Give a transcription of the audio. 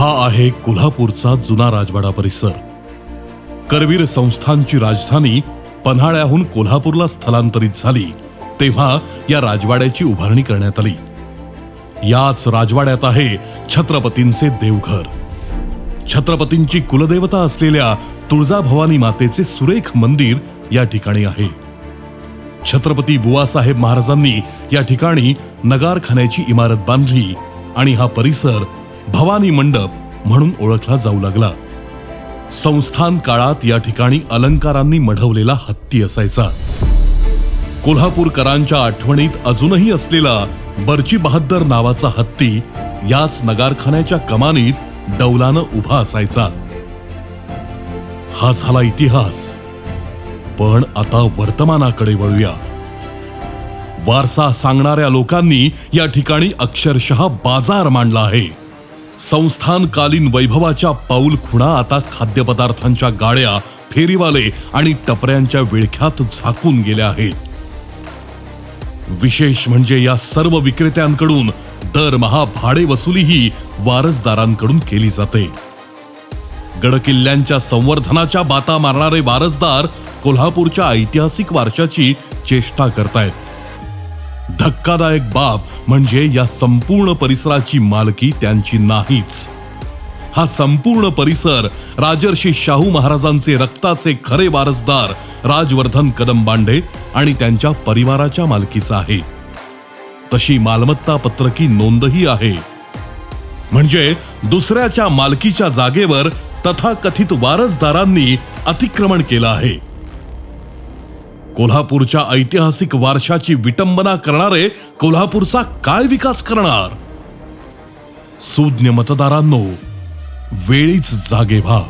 हा आहे कोल्हापूरचा जुना राजवाडा परिसर. करवीर संस्थांची राजधानी पन्हाळ्याहून कोल्हापूरला स्थलांतरित झाली तेव्हा या राजवाड्याची उभारणी करण्यात आली. याच राजवाड्यात आहे छत्रपतींचे देवघर. छत्रपतींची कुलदेवता असलेल्या तुळजाभवानी मातेचे सुरेख मंदिर या ठिकाणी आहे. छत्रपती बुवासाहेब महाराजांनी या ठिकाणी नगारखान्याची इमारत बांधली आणि हा परिसर भवानी मंडप म्हणून ओळखला जाऊ लागला. संस्थान काळात या ठिकाणी अलंकारांनी मढवलेला हत्ती असायचा. कोल्हापूरकरांच्या आठवणीत अजूनही असलेला बर्ची बहाद्दर नावाचा हत्ती याच नगारखान्याच्या कमानीत डौलानं उभा असायचा. हा झाला इतिहास. पण आता वर्तमानाकडे वळूया. वारसा सांगणाऱ्या लोकांनी या ठिकाणी अक्षरशः बाजार मांडला आहे. संस्थानकालीन वैभवाच्या पाऊल खुणा आता खाद्यपदार्थांच्या गाड्या फेरीवाले आणि टपऱ्यांच्या विळख्यात झाकून गेल्या आहेत. विशेष म्हणजे या सर्व विक्रेत्यांकडून दरमहा भाडे वसुलीही वारसदारांकडून केली जाते. गडकिल्ल्यांच्या संवर्धनाच्या बाता मारणारे वारसदार कोल्हापूरच्या ऐतिहासिक वारशाची चेष्टा करतायत. धक्कादायक बाब म्हणजे या संपूर्ण परिसराची मालकी त्यांची नाहीच. हा संपूर्ण परिसर राजर्षी शाहू महाराजांचे रक्ताचे खरे वारसदार राजवर्धन कदमबांडे आणि त्यांच्या परिवाराच्या मालकीचा आहे. तशी मालमत्ता पत्रकी नोंदही आहे. म्हणजे दुसऱ्याच्या मालकीच्या जागेवर तथाकथित वारसदारांनी अतिक्रमण केलं आहे. कोल्हापूरच्या ऐतिहासिक वारशाची विटंबना करणारे कोल्हापूरचा काय विकास करणार? सुज्ञ मतदारांनो वेळीच जागे व्हा